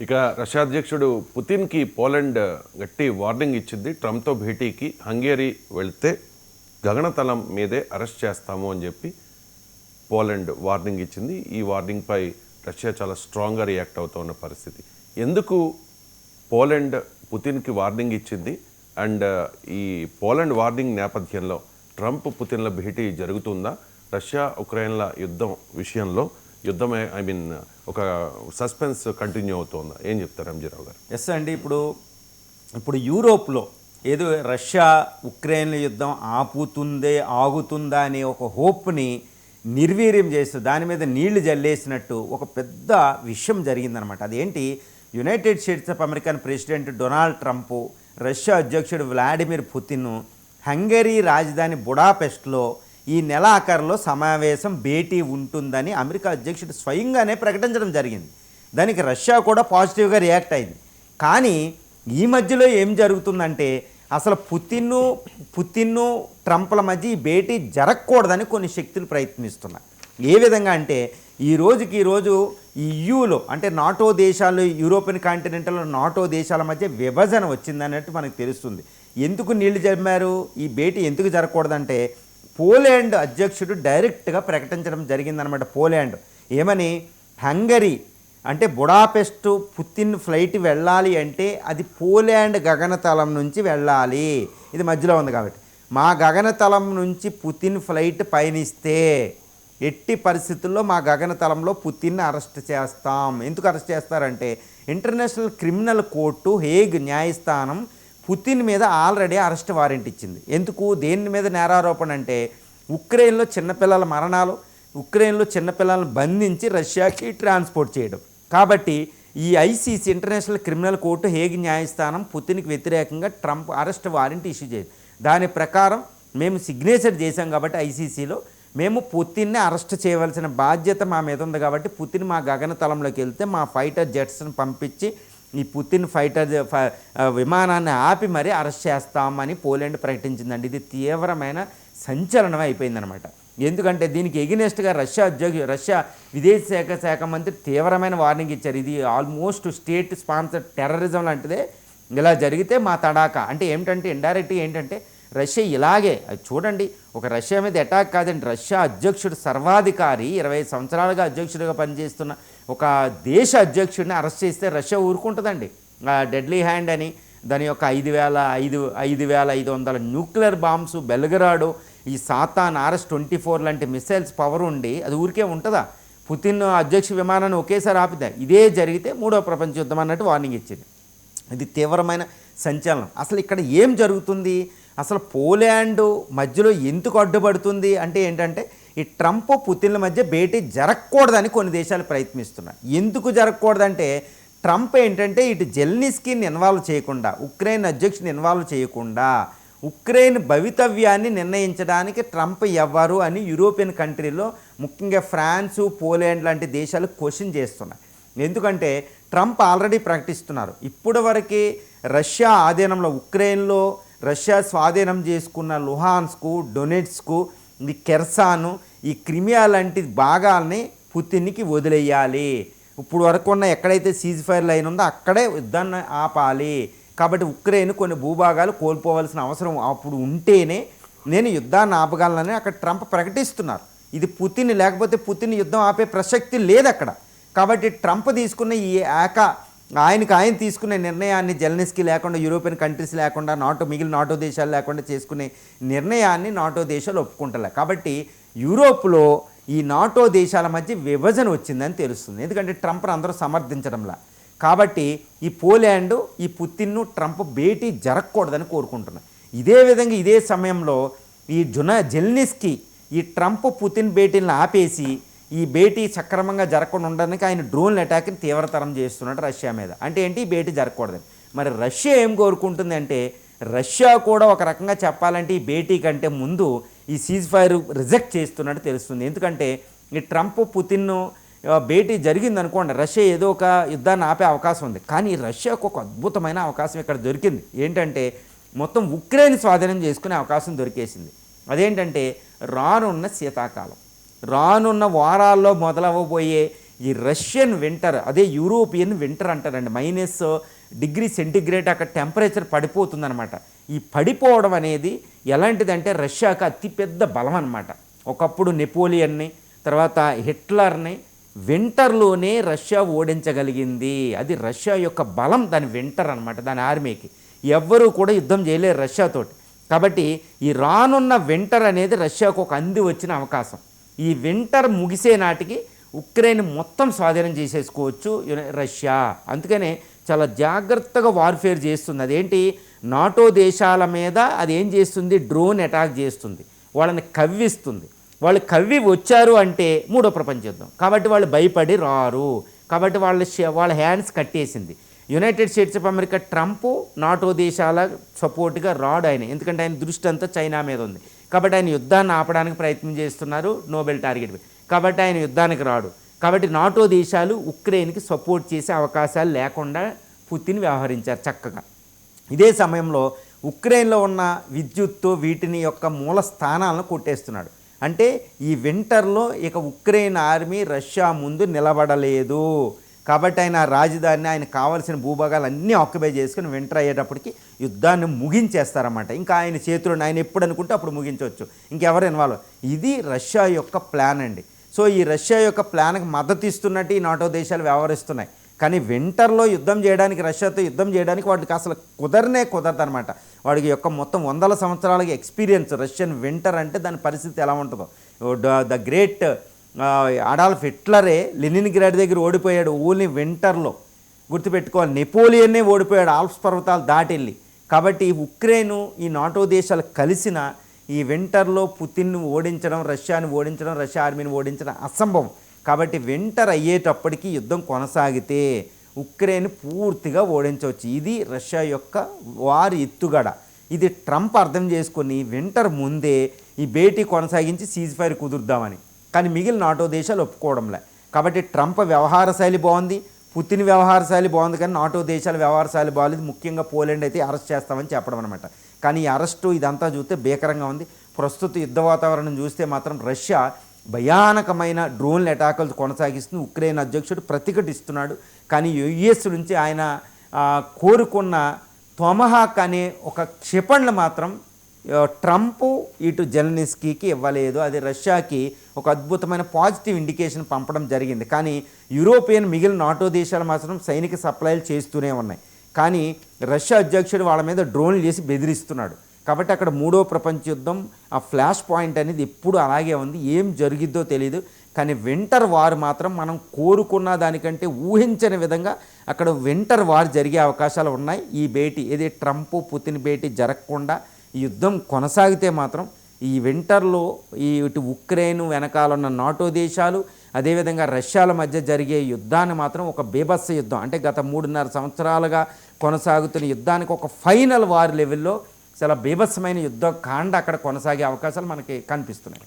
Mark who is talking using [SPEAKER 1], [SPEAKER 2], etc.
[SPEAKER 1] ఇక రష్యా అధ్యక్షుడు పుతిన్కి పోలాండ్ గట్టి వార్నింగ్ ఇచ్చింది. ట్రంప్తో భేటీకి హంగేరీ వెళ్తే గగనతలం మీదే అరెస్ట్ చేస్తాము అని చెప్పి పోలాండ్ వార్నింగ్ ఇచ్చింది. ఈ వార్నింగ్పై రష్యా చాలా స్ట్రాంగ్గా రియాక్ట్ అవుతున్న పరిస్థితి. ఎందుకు పోలాండ్ పుతిన్కి వార్నింగ్ ఇచ్చింది? అండ్ ఈ పోలాండ్ వార్నింగ్ నేపథ్యంలో ట్రంప్ పుతిన్ల భేటీ జరుగుతుందా? రష్యా ఉక్రెయిన్ల యుద్ధం విషయంలో యుద్ధమే ఐ మీన్ ఒక సస్పెన్స్ కంటిన్యూ అవుతోందా. ఏం చెప్తారు ఎంజీరావు గారు?
[SPEAKER 2] ఎస్ అండి. ఇప్పుడు ఇప్పుడు యూరోప్లో ఏదో రష్యా ఉక్రెయిన్ యుద్ధం ఆపుతుందే ఆగుతుందా అనే ఒక హోప్ని నిర్వీర్యం చేస్తూ దాని మీద నీళ్ళు జల్లేసినట్టు ఒక పెద్ద విషయం జరిగిందనమాట. అదేంటి? United States of American president Donald Trump Russia అధ్యక్షుడు వ్లాడిమిర్ పుతిన్ హంగరీ రాజధాని బుడాపెస్ట్లో ఈ నెల ఆఖరులో సమావేశం భేటీ ఉంటుందని అమెరికా అధ్యక్షుడు స్వయంగానే ప్రకటించడం జరిగింది. దానికి రష్యా కూడా పాజిటివ్గా రియాక్ట్ అయింది. కానీ ఈ మధ్యలో ఏం జరుగుతుందంటే అసలు పుతిన్ను పుతిన్ను ట్రంప్ల మధ్య ఈ భేటీ జరగకూడదని కొన్ని శక్తులు ప్రయత్నిస్తున్నాయి. ఏ విధంగా అంటే ఈ రోజుకి ఈ రోజు ఈ యూలో అంటే నాటో దేశాలు యూరోపియన్ కాంటినెంటల్ నాటో దేశాల మధ్య విభజన వచ్చిందన్నట్టు మనకు తెలుస్తుంది. ఎందుకు నీళ్ళు జమ్మారు? ఈ భేటీ ఎందుకు జరగకూడదంటే పోలాండ్ అధ్యక్షుడు డైరెక్ట్గా ప్రకటించడం జరిగిందనమాట పోలాండ్. ఏమని? హంగరీ అంటే బుడాపెస్ట్ పుతిన్ ఫ్లైట్ వెళ్ళాలి అంటే అది పోలాండ్ గగనతలం నుంచి వెళ్ళాలి. ఇది మధ్యలో ఉంది కాబట్టి. మా గగనతలం నుంచి పుతిన్ ఫ్లైట్ పయనిస్తే ఎట్టి పరిస్థితుల్లో మా గగనతలంలో పుతిన్ని అరెస్ట్ చేస్తాం. ఎందుకు అరెస్ట్ చేస్తారంటే ఇంటర్నేషనల్ క్రిమినల్ కోర్టు హేగ్ న్యాయస్థానం పుతిన్ మీద ఆల్రెడీ అరెస్ట్ వారెంట్ ఇచ్చింది. ఎందుకు? దేని మీద నేరారోపణ అంటే ఉక్రెయిన్లో చిన్నపిల్లల మరణాలు ఉక్రెయిన్లో చిన్నపిల్లలను బంధించి రష్యాకి ట్రాన్స్పోర్ట్ చేయడం. కాబట్టి ఈ ICC International Criminal Court Hague న్యాయస్థానం పుతిన్కి వ్యతిరేకంగా ట్రంప్ అరెస్ట్ వారెంట్ ఇష్యూ చేయదు దాని ప్రకారం మేము సిగ్నేచర్ చేశాం కాబట్టి ఐసీసీలో. మేము పుతిన్ని అరెస్ట్ చేయవలసిన బాధ్యత మా మీద ఉంది కాబట్టి పుతిన్ మా గగనతలంలోకి వెళ్తే మా ఫైటర్ జెట్స్ని పంపించి ఈ పుతిన్ ఫైటర్ ఫ- విమానాన్ని ఆపి మరీ అరెస్ట్ చేస్తామని పోలాండ్ ప్రకటించిందండి. ఇది తీవ్రమైన సంచలనం అయిపోయిందనమాట. ఎందుకంటే దీనికి ఎగినెస్ట్గా రష్యా ఉద్యోగి రష్యా విదేశీ శాఖ శాఖ మంత్రి తీవ్రమైన వార్నింగ్ ఇచ్చారు. ఇది ఆల్మోస్ట్ స్టేట్ స్పాన్సర్డ్ టెర్రరిజం లాంటిదే. ఇలా జరిగితే మా తడాక. అంటే ఏమిటంటే ఇండైరెక్ట్గా ఏంటంటే రష్యా ఇలాగే. అది చూడండి ఒక రష్యా మీద అటాక్ కాదండి. రష్యా అధ్యక్షుడు సర్వాధికారి ఇరవై సంవత్సరాలుగా అధ్యక్షుడిగా పనిచేస్తున్న ఒక దేశ అధ్యక్షుడిని అరెస్ట్ చేస్తే రష్యా ఊరుకుంటుందండి. డెడ్లీ హ్యాండ్ అని దాని యొక్క ఐదు వేల ఐదు ఐదు వేల ఐదు వందల న్యూక్లియర్ బాంబ్స్ బెల్గరాడు ఈ సాతాన్ ఆర్ఎస్ ట్వంటీ ఫోర్ లాంటి మిసైల్స్ పవర్ ఉండి అది ఊరికే ఉంటుందా? పుతిన్ అధ్యక్ష విమానాన్ని ఒకేసారి ఆపితే ఇదే జరిగితే మూడో ప్రపంచ యుద్ధం అన్నట్టు వార్నింగ్ ఇచ్చింది. ఇది తీవ్రమైన సంచలనం. అసలు ఇక్కడ ఏం జరుగుతుంది? అసలు పోలాండ్ మధ్యలో ఎందుకు అడ్డుపడుతుంది? అంటే ఏంటంటే ఈ ట్రంప్ పుతిన్ల మధ్య భేటీ జరగకూడదని కొన్ని దేశాలు ప్రయత్నిస్తున్నాయి. ఎందుకు జరగకూడదంటే ట్రంప్ ఏంటంటే ఇటు జెల్నిస్కిని ఇన్వాల్వ్ చేయకుండా ఉక్రెయిన్ అధ్యక్షుని ఇన్వాల్వ్ చేయకుండా ఉక్రెయిన్ భవితవ్యాన్ని నిర్ణయించడానికి ట్రంప్ ఎవ్వరు అని యూరోపియన్ కంట్రీలో ముఖ్యంగా ఫ్రాన్సు పోలాండ్ లాంటి దేశాలు క్వశ్చన్ చేస్తున్నాయి. ఎందుకంటే ట్రంప్ ఆల్రెడీ ప్రకటిస్తున్నారు. ఇప్పటి వరకే రష్యా ఆధీనంలో ఉక్రెయిన్లో రష్యా స్వాధీనం చేసుకున్న లుహాన్స్కు డొనెట్స్కు ఈ కెర్సాను ఈ క్రిమియా లాంటి భాగాల్ని పుతిన్కి వదిలేయాలి. ఇప్పుడు వరకు ఉన్న ఎక్కడైతే సీజ్ ఫైర్ లైన్ ఉందో అక్కడే యుద్ధాన్ని ఆపాలి. కాబట్టి ఉక్రెయిన్ కొన్ని భూభాగాలు కోల్పోవలసిన అవసరం అప్పుడు ఉంటేనే నేను యుద్ధాన్ని ఆపగలనని అక్కడ ట్రంప్ ప్రకటిస్తున్నారు. ఇది పుతిన్ లేకపోతే పుతిన్ యుద్ధం ఆపే ప్రసక్తి లేదు అక్కడ కాబట్టి ట్రంప్ తీసుకున్న ఈ ఏక ఆయనకి ఆయన తీసుకునే నిర్ణయాన్ని జెల్నిస్కి లేకుండా యూరోపియన్ కంట్రీస్ లేకుండా నాటో మిగిలిన నాటో దేశాలు లేకుండా చేసుకునే నిర్ణయాన్ని నాటో దేశాలు ఒప్పుకుంటలే. కాబట్టి యూరోప్లో ఈ నాటో దేశాల మధ్య విభజన వచ్చిందని తెలుస్తుంది. ఎందుకంటే ట్రంప్ను అందరూ సమర్థించడంలా. కాబట్టి ఈ పోలాండ్ ఈ పుతిన్ను ట్రంప్ భేటీ జరగకూడదని కోరుకుంటున్నాను ఇదే విధంగా ఇదే సమయంలో ఈ జున జెల్నిస్కి ఈ ట్రంప్ పుతిన్ భేటీలను ఆపేసి ఈ భేటీ సక్రమంగా జరగకుండా ఉండడానికి ఆయన డ్రోన్ అటాక్ని తీవ్రతరం చేస్తున్నాడు రష్యా మీద. అంటే ఏంటి? ఈ భేటీ జరగకూడదని. మరి రష్యా ఏం కోరుకుంటుందంటే రష్యా కూడా ఒక రకంగా చెప్పాలంటే ఈ భేటీ కంటే ముందు ఈ సీజ్ ఫైర్ రిజెక్ట్ చేస్తున్నట్టు తెలుస్తుంది. ఎందుకంటే ఈ ట్రంప్ పుతిన్ను భేటీ జరిగింది అనుకోండి రష్యా ఏదో ఒక యుద్ధాన్ని ఆపే అవకాశం ఉంది. కానీ రష్యాకు ఒక అద్భుతమైన అవకాశం ఇక్కడ దొరికింది. ఏంటంటే మొత్తం ఉక్రెయిన్ స్వాధీనం చేసుకునే అవకాశం దొరికేసింది. అదేంటంటే రానున్న శీతాకాలం. రానున్న వారాల్లో మొదలవ్వబోయే ఈ రష్యన్ వింటర్ అదే యూరోపియన్ వింటర్ అంటారండి. మైనస్ డిగ్రీ సెంటిగ్రేడ్ అక్కడ టెంపరేచర్ పడిపోతుందనమాట ఈ పడిపోవడం అనేది ఎలాంటిదంటే రష్యాకు అతిపెద్ద బలం అనమాట ఒకప్పుడు నెపోలియన్ని తర్వాత హిట్లర్ని వింటర్లోనే రష్యా ఓడించగలిగింది. అది రష్యా యొక్క బలం దాని వింటర్ అనమాట దాని ఆర్మీకి. ఎవ్వరూ కూడా యుద్ధం చేయలేరు రష్యాతోటి కాబట్టి ఈ రానున్న వింటర్ అనేది రష్యాకు ఒక అంది వచ్చిన అవకాశం. ఈ వింటర్ ముగిసే నాటికి ఉక్రెయిన్ మొత్తం స్వాధీనం చేసేసుకోవచ్చు యునై- రష్యా. అందుకనే చాలా జాగ్రత్తగా వార్ఫేర్ చేస్తుంది. అదేంటి? నాటో దేశాల మీద అది ఏం చేస్తుంది? డ్రోన్ అటాక్ చేస్తుంది. వాళ్ళని కవ్విస్తుంది. వాళ్ళు కవ్వి వచ్చారు అంటే మూడో ప్రపంచ యుద్ధం. కాబట్టి వాళ్ళు భయపడి రారు. కాబట్టి వాళ్ళ వాళ్ళ hands కట్టేసింది. United States of America Trump NATO దేశాల సపోర్ట్గా రాడు ఆయన. ఎందుకంటే ఆయన దృష్టి అంతా చైనా మీద ఉంది. కాబట్టి ఆయన యుద్ధాన్ని ఆపడానికి ప్రయత్నం చేస్తున్నారు నోబెల్ టార్గెట్. కాబట్టి ఆయన యుద్ధానికి రాడు. కాబట్టి నాటో దేశాలు ఉక్రెయిన్కి సపోర్ట్ చేసే అవకాశాలు లేకుండా పుతిన్ వ్యవహరించారు చక్కగా. ఇదే సమయంలో ఉక్రెయిన్లో ఉన్న విద్యుత్తు వీటిని యొక్క మూల స్థానాలను కొట్టేస్తున్నాడు. అంటే ఈ వింటర్లో ఇక ఉక్రెయిన్ ఆర్మీ రష్యా ముందు నిలబడలేదు. కాబట్టి ఆయన ఆ రాజధానిని ఆయన కావాల్సిన భూభాగాలు అన్నీ ఆక్యుపై చేసుకుని వింటర్ అయ్యేటప్పటికి యుద్ధాన్ని ముగించేస్తారన్నమాట. ఇంకా ఆయన చేతిలో ఆయన ఎప్పుడు అనుకుంటే అప్పుడు ముగించవచ్చు. ఇంకెవరు ఇన్వాల్వ్ ఇది రష్యా యొక్క ప్లాన్ అండి. సో ఈ రష్యా యొక్క ప్లాన్కి మద్దతు ఇస్తున్నట్టు ఈ నాటో దేశాలు వ్యవహరిస్తున్నాయి. కానీ వింటర్లో యుద్ధం చేయడానికి రష్యాతో యుద్ధం చేయడానికి వాడికి అసలు కుదరనే కుదరదనమాట వాడికి యొక్క మొత్తం వందల సంవత్సరాలకి ఎక్స్పీరియన్స్ రష్యన్ వింటర్ అంటే దాని పరిస్థితి ఎలా ఉంటుందో. ద గ్రేట్ అడాల్ఫ్ హిట్లరే లెనిన్ గ్రాడ్ దగ్గర ఓడిపోయాడు. ఓన్లీ వింటర్లో గుర్తుపెట్టుకోవాలి. నెపోలియన్నే ఓడిపోయాడు ఆల్ప్స్ పర్వతాలు దాటెళ్ళి కాబట్టి ఉక్రెయిన్ ఈ నాటో దేశాలు కలిసిన ఈ వింటర్లో పుతిన్ను ఓడించడం రష్యాని ఓడించడం రష్యా ఆర్మీని ఓడించడం అసంభవం. కాబట్టి వింటర్ అయ్యేటప్పటికి యుద్ధం కొనసాగితే ఉక్రెయిన్ పూర్తిగా ఓడించవచ్చు. ఇది రష్యా యొక్క వారి ఎత్తుగడ. ఇది ట్రంప్ అర్థం చేసుకుని వింటర్ ముందే ఈ భేటీ కొనసాగించి సీజ్ ఫైర్ కుదురుద్దామని. కానీ మిగిలిన నాటో దేశాలు ఒప్పుకోవడంలే. కాబట్టి ట్రంప్ వ్యవహార శైలి బాగుంది పుతిన్ వ్యవహార శైలి బాగుంది కానీ నాటో దేశాల వ్యవహార శైలి బాగాలేదు. ముఖ్యంగా పోలాండ్ అయితే అరెస్ట్ చేస్తామని చెప్పడం అనమాట కానీ ఈ అరెస్టు ఇదంతా చూస్తే భీకరంగా ఉంది. ప్రస్తుత యుద్ధ వాతావరణం చూస్తే మాత్రం రష్యా భయానకమైన డ్రోన్ల అటాకులు కొనసాగిస్తుంది. ఉక్రెయిన్ అధ్యక్షుడు ప్రతిఘటిస్తున్నాడు. కానీ యుఎస్ నుంచి ఆయన కోరుకున్న తొమహాక్ అనే ఒక క్షిపణులు మాత్రం ట్రంప్ ఇటు జెలనిస్కీకి ఇవ్వలేదు. అది రష్యాకి ఒక అద్భుతమైన పాజిటివ్ ఇండికేషన్ పంపడం జరిగింది. కానీ యూరోపియన్ మిగిలిన నాటో దేశాలు మాత్రం సైనిక సప్లైలు చేస్తూనే ఉన్నాయి. కానీ రష్యా అధ్యక్షుడు వాళ్ళ మీద డ్రోన్లు చేసి బెదిరిస్తున్నాడు. కాబట్టి అక్కడ మూడో ప్రపంచ యుద్ధం ఆ ఫ్లాష్ పాయింట్ అనేది ఎప్పుడు అలాగే ఉంది ఏం జరిగిద్దో తెలియదు కానీ వింటర్ వార్ మాత్రం మనం కోరుకున్న దానికంటే ఊహించని విధంగా అక్కడ వింటర్ వార్ జరిగే అవకాశాలు ఉన్నాయి. ఈ భేటీ ఏది ట్రంప్ పుతిన్ భేటీ జరగకుండా ఈ యుద్ధం కొనసాగితే మాత్రం ఈ వింటర్లో ఈ ఇటు ఉక్రెయిన్ వెనకాల ఉన్న నాటో దేశాలు అదేవిధంగా రష్యాల మధ్య జరిగే యుద్ధాన్ని మాత్రం ఒక బీభత్స యుద్ధం. అంటే గత మూడున్నర సంవత్సరాలుగా కొనసాగుతున్న యుద్ధానికి ఒక ఫైనల్ వార్ లెవెల్లో చాలా బీభత్సమైన యుద్ధ కాండ అక్కడ కొనసాగే అవకాశాలు మనకి కనిపిస్తున్నాయి.